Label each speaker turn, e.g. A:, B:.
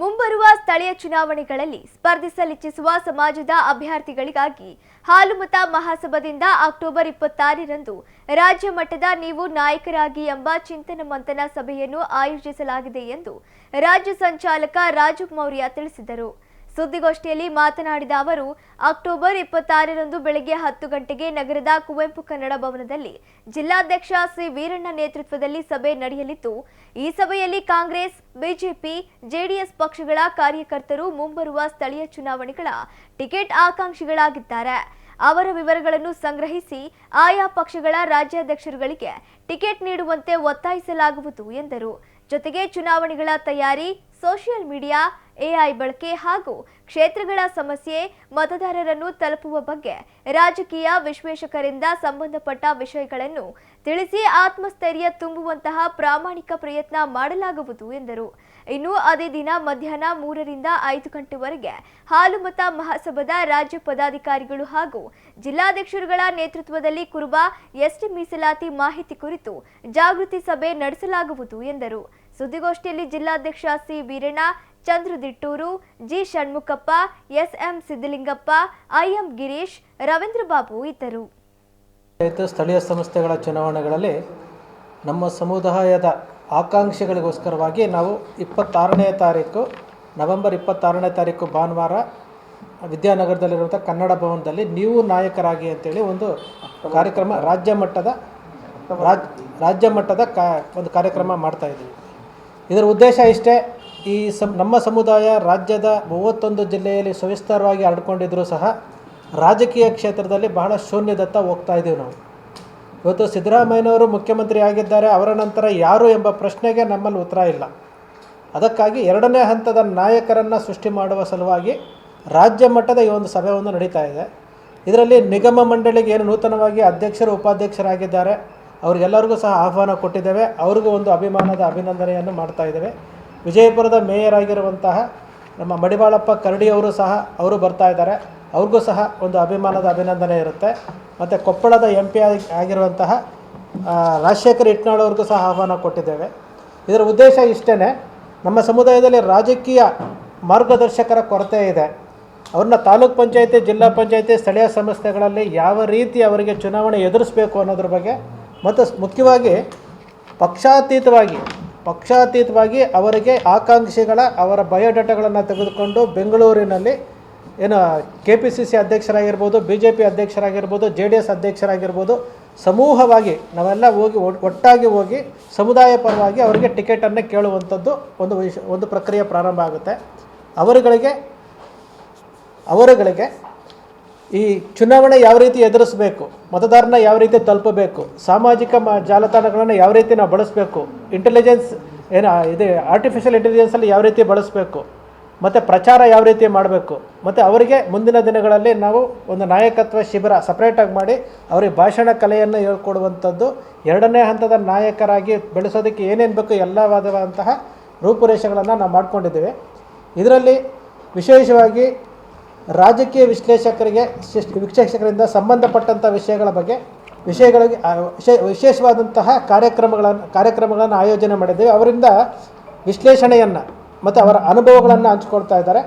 A: ಮುಂಬರುವ ಸ್ಥಳೀಯ ಚುನಾವಣೆಗಳಲ್ಲಿ ಸ್ಪರ್ಧಿಸಲಿಚ್ಛಿಸುವ ಸಮಾಜದ ಅಭ್ಯರ್ಥಿಗಳಿಗಾಗಿ ಹಾಲುಮತ ಮಹಾಸಭಾದಿಂದ ಅಕ್ಟೋಬರ್ ಇಪ್ಪತ್ತಾರರಂದು ರಾಜ್ಯ ಮಟ್ಟದ ನೀವು ನಾಯಕರಾಗಿ ಎಂಬ ಚಿಂತನ ಮಂಥನ ಸಭೆಯನ್ನು ಆಯೋಜಿಸಲಾಗಿದೆ ಎಂದು ರಾಜ್ಯ ಸಂಚಾಲಕ ರಾಜು ಮೌರ್ಯ ತಿಳಿಸಿದರು. ಸುದ್ದಿಗೋಷ್ಠಿಯಲ್ಲಿ ಮಾತನಾಡಿದ ಅವರು, ಅಕ್ಟೋಬರ್ ಇಪ್ಪತ್ತಾರರಂದು ಬೆಳಗ್ಗೆ ಹತ್ತು ಗಂಟೆಗೆ ನಗರದ ಕುವೆಂಪು ಕನ್ನಡ ಭವನದಲ್ಲಿ ಜಿಲ್ಲಾಧ್ಯಕ್ಷ ಸಿ ವೀರಣ್ಣ ನೇತೃತ್ವದಲ್ಲಿ ಸಭೆ ನಡೆಯಲಿದ್ದು, ಈ ಸಭೆಯಲ್ಲಿ ಕಾಂಗ್ರೆಸ್, ಬಿಜೆಪಿ, ಜೆಡಿಎಸ್ ಪಕ್ಷಗಳ ಕಾರ್ಯಕರ್ತರು ಮುಂಬರುವ ಸ್ಥಳೀಯ ಚುನಾವಣೆಗಳ ಟಿಕೆಟ್ ಆಕಾಂಕ್ಷಿಗಳಾಗಿದ್ದಾರೆ. ಅವರ ವಿವರಗಳನ್ನು ಸಂಗ್ರಹಿಸಿ ಆಯಾ ಪಕ್ಷಗಳ ರಾಜ್ಯಾಧ್ಯಕ್ಷರುಗಳಿಗೆ ಟಿಕೆಟ್ ನೀಡುವಂತೆ ಒತ್ತಾಯಿಸಲಾಗುವುದು ಎಂದರು. ಜೊತೆಗೆ ಚುನಾವಣೆಗಳ ತಯಾರಿ ಸೋಷಿಯಲ್ ಮೀಡಿಯಾ, ಎಐ ಬಳಕೆ ಹಾಗೂ ಕ್ಷೇತ್ರಗಳ ಸಮಸ್ಯೆ ಮತದಾರರನ್ನು ತಲುಪುವ ಬಗ್ಗೆ ರಾಜಕೀಯ ವಿಶ್ಲೇಷಕರಿಂದ ಸಂಬಂಧಪಟ್ಟ ವಿಷಯಗಳನ್ನು ತಿಳಿಸಿ ಆತ್ಮಸ್ಥೈರ್ಯ ತುಂಬುವಂತಹ ಪ್ರಾಮಾಣಿಕ ಪ್ರಯತ್ನ ಮಾಡಲಾಗುವುದು ಎಂದರು. ಇನ್ನು ಅದೇ ದಿನ ಮಧ್ಯಾಹ್ನ ಮೂರರಿಂದ ಐದು ಗಂಟೆವರೆಗೆ ಹಾಲುಮತ ಮಹಾಸಭಾದ ರಾಜ್ಯ ಪದಾಧಿಕಾರಿಗಳು ಹಾಗೂ ಜಿಲ್ಲಾಧ್ಯಕ್ಷರುಗಳ ನೇತೃತ್ವದಲ್ಲಿ ಕುರುಬ ಎಸ್ಟಿ ಮೀಸಲಾತಿ ಮಾಹಿತಿ ಕುರಿತು ಜಾಗೃತಿ ಸಭೆ ನಡೆಸಲಾಗುವುದು ಎಂದರು. ಸುದ್ದಿಗೋಷ್ಠಿಯಲ್ಲಿ ಜಿಲ್ಲಾಧ್ಯಕ್ಷ C Veeranna, Chandraditturu, G Shanmukhappa, SM Siddalingappa IM Girish, Ravindra Babu ಇದ್ದರು.
B: ಸ್ಥಳೀಯ ಸಂಸ್ಥೆಗಳ ಚುನಾವಣೆಗಳಲ್ಲಿ ನಮ್ಮ ಸಮುದಾಯದ ಆಕಾಂಕ್ಷೆಗಳಿಗೋಸ್ಕರವಾಗಿ ನಾವು ಇಪ್ಪತ್ತಾರನೇ ತಾರೀಕು, ನವೆಂಬರ್ ಇಪ್ಪತ್ತಾರನೇ ತಾರೀಕು ಭಾನುವಾರ ವಿದ್ಯಾನಗರದಲ್ಲಿರುವಂಥ ಕನ್ನಡ ಭವನದಲ್ಲಿ ನೀವು ನಾಯಕರಾಗಿ ಅಂತೇಳಿ ಒಂದು ಕಾರ್ಯಕ್ರಮ ರಾಜ್ಯ ಮಟ್ಟದ ರಾಜ್, ರಾಜ್ಯ ಮಟ್ಟದ ಕಾ, ಒಂದು ಕಾರ್ಯಕ್ರಮ ಮಾಡ್ತಾ ಇದ್ದೀವಿ. ಇದರ ಉದ್ದೇಶ ಇಷ್ಟೇ, ಈ ಸಮ್, ನಮ್ಮ ಸಮುದಾಯ ರಾಜ್ಯದ ಮೂವತ್ತೊಂದು ಜಿಲ್ಲೆಯಲ್ಲಿ ಸವಿಸ್ತಾರವಾಗಿ ಹರಡ್ಕೊಂಡಿದ್ದರೂ ಸಹ ರಾಜಕೀಯ ಕ್ಷೇತ್ರದಲ್ಲಿ ಬಹಳ ಶೂನ್ಯದತ್ತ ಹೋಗ್ತಾ ಇದ್ದೀವಿ ನಾವು. ಇವತ್ತು ಸಿದ್ದರಾಮಯ್ಯನವರು ಮುಖ್ಯಮಂತ್ರಿ ಆಗಿದ್ದಾರೆ, ಅವರ ನಂತರ ಯಾರು ಎಂಬ ಪ್ರಶ್ನೆಗೆ ನಮ್ಮಲ್ಲಿ ಉತ್ತರ ಇಲ್ಲ. ಅದಕ್ಕಾಗಿ ಎರಡನೇ ಹಂತದ ನಾಯಕರನ್ನು ಸೃಷ್ಟಿ ಮಾಡುವ ಸಲುವಾಗಿ ರಾಜ್ಯ ಮಟ್ಟದ ಈ ಒಂದು ಸಭೆ ಒಂದು ನಡೀತಾ ಇದೆ. ಇದರಲ್ಲಿ ನಿಗಮ ಮಂಡಳಿಗೆ ಏನು ನೂತನವಾಗಿ ಅಧ್ಯಕ್ಷರು, ಉಪಾಧ್ಯಕ್ಷರಾಗಿದ್ದಾರೆ ಅವರಿಗೆಲ್ಲರಿಗೂ ಸಹ ಆಹ್ವಾನ ಕೊಟ್ಟಿದ್ದೇವೆ. ಅವ್ರಿಗೂ ಒಂದು ಅಭಿಮಾನದ ಅಭಿನಂದನೆಯನ್ನು ಮಾಡ್ತಾ ಇದ್ದೇವೆ. ವಿಜಯಪುರದ ಮೇಯರ್ ಆಗಿರುವಂತಹ ನಮ್ಮ ಮಡಿವಾಳಪ್ಪ ಕರಡಿಯವರು ಸಹ ಅವರು ಬರ್ತಾ ಇದ್ದಾರೆ. ಅವ್ರಿಗೂ ಸಹ ಒಂದು ಅಭಿಮಾನದ ಅಭಿನಂದನೆ ಇರುತ್ತೆ. ಮತ್ತು ಕೊಪ್ಪಳದ ಎಂ ಪಿ ಆಗಿರುವಂತಹ ರಾಜಶೇಖರ್ ಇಟ್ನಾಳವ್ರಿಗೂ ಸಹ ಆಹ್ವಾನ ಕೊಟ್ಟಿದ್ದೇವೆ. ಇದರ ಉದ್ದೇಶ ಇಷ್ಟೇ ನಮ್ಮ ಸಮುದಾಯದಲ್ಲಿ ರಾಜಕೀಯ ಮಾರ್ಗದರ್ಶಕರ ಕೊರತೆ ಇದೆ. ಅವ್ರನ್ನ ತಾಲೂಕ್ ಪಂಚಾಯತಿ, ಜಿಲ್ಲಾ ಪಂಚಾಯತಿ, ಸ್ಥಳೀಯ ಸಂಸ್ಥೆಗಳಲ್ಲಿ ಯಾವ ರೀತಿ ಅವರಿಗೆ ಚುನಾವಣೆ ಎದುರಿಸಬೇಕು ಅನ್ನೋದ್ರ ಬಗ್ಗೆ ಮತ್ತು ಮುಖ್ಯವಾಗಿ ಪಕ್ಷಾತೀತವಾಗಿ ಪಕ್ಷಾತೀತವಾಗಿ ಅವರಿಗೆ ಆಕಾಂಕ್ಷಿಗಳ ಅವರ ಬಯೋಡಾಟಾಗಳನ್ನು ತೆಗೆದುಕೊಂಡು ಬೆಂಗಳೂರಿನಲ್ಲಿ ಏನು ಕೆ ಪಿ ಸಿ ಸಿ ಅಧ್ಯಕ್ಷರಾಗಿರ್ಬೋದು ಬಿ ಜೆ ಪಿ ಅಧ್ಯಕ್ಷರಾಗಿರ್ಬೋದು ಜೆ ಡಿ ಎಸ್ ಅಧ್ಯಕ್ಷರಾಗಿರ್ಬೋದು, ಸಮೂಹವಾಗಿ ನಾವೆಲ್ಲ ಹೋಗಿ ಒಟ್- ಒಟ್ಟಾಗಿ ಹೋಗಿ ಸಮುದಾಯ ಪರವಾಗಿ ಅವರಿಗೆ ಟಿಕೆಟನ್ನು ಕೇಳುವಂಥದ್ದು ಒಂದು ವಿಷ ಒಂದು ಪ್ರಕ್ರಿಯೆ ಪ್ರಾರಂಭ ಆಗುತ್ತೆ. ಅವರುಗಳಿಗೆ ಅವರುಗಳಿಗೆ ಈ ಚುನಾವಣೆ ಯಾವ ರೀತಿ ಎದುರಿಸಬೇಕು ಮತದಾರನ ಯಾವ ರೀತಿ ತಲುಪಬೇಕು, ಸಾಮಾಜಿಕ ಮ, ಜಾಲತಾಣಗಳನ್ನು ಯಾವ ರೀತಿ ನಾವು ಬಳಸಬೇಕು ಇಂಟೆಲಿಜೆನ್ಸ್ ಏನು, ಇದೆ ಆರ್ಟಿಫಿಷಿಯಲ್ ಇಂಟೆಲಿಜೆನ್ಸಲ್ಲಿ ಯಾವ ರೀತಿ ಬಳಸಬೇಕು, ಮತ್ತು ಪ್ರಚಾರ ಯಾವ ರೀತಿ ಮಾಡಬೇಕು, ಮತ್ತು ಅವರಿಗೆ ಮುಂದಿನ ದಿನಗಳಲ್ಲಿ ನಾವು ಒಂದು ನಾಯಕತ್ವ ಶಿಬಿರ ಸಪ್ರೇಟಾಗಿ ಮಾಡಿ ಅವರಿಗೆ ಭಾಷಣ ಕಲೆಯನ್ನು ಹೇಳ್ಕೊಡುವಂಥದ್ದು, ಎರಡನೇ ಹಂತದ ನಾಯಕರಾಗಿ ಬೆಳೆಸೋದಕ್ಕೆ ಏನೇನು ಬೇಕು ಎಲ್ಲವಾದಂತಹ ರೂಪುರೇಷೆಗಳನ್ನು ನಾವು ಮಾಡ್ಕೊಂಡಿದ್ದೇವೆ. ಇದರಲ್ಲಿ ವಿಶೇಷವಾಗಿ ರಾಜಕೀಯ ವಿಶ್ಲೇಷಕರಿಗೆ ವಿಶ್ಲೇಷಕರಿಂದ ಸಂಬಂಧಪಟ್ಟಂಥ ವಿಷಯಗಳ ಬಗ್ಗೆ, ವಿಷಯಗಳಿಗೆ ವಿಶೇಷವಾದಂತಹ ಕಾರ್ಯಕ್ರಮಗಳನ್ನು ಕಾರ್ಯಕ್ರಮಗಳನ್ನು ಆಯೋಜನೆ ಮಾಡಿದ್ದೇವೆ. ಅವರಿಂದ ವಿಶ್ಲೇಷಣೆಯನ್ನು ಮತ್ತು ಅವರ ಅನುಭವಗಳನ್ನು ಹಂಚ್ಕೊಳ್ತಾ ಇದ್ದಾರೆ.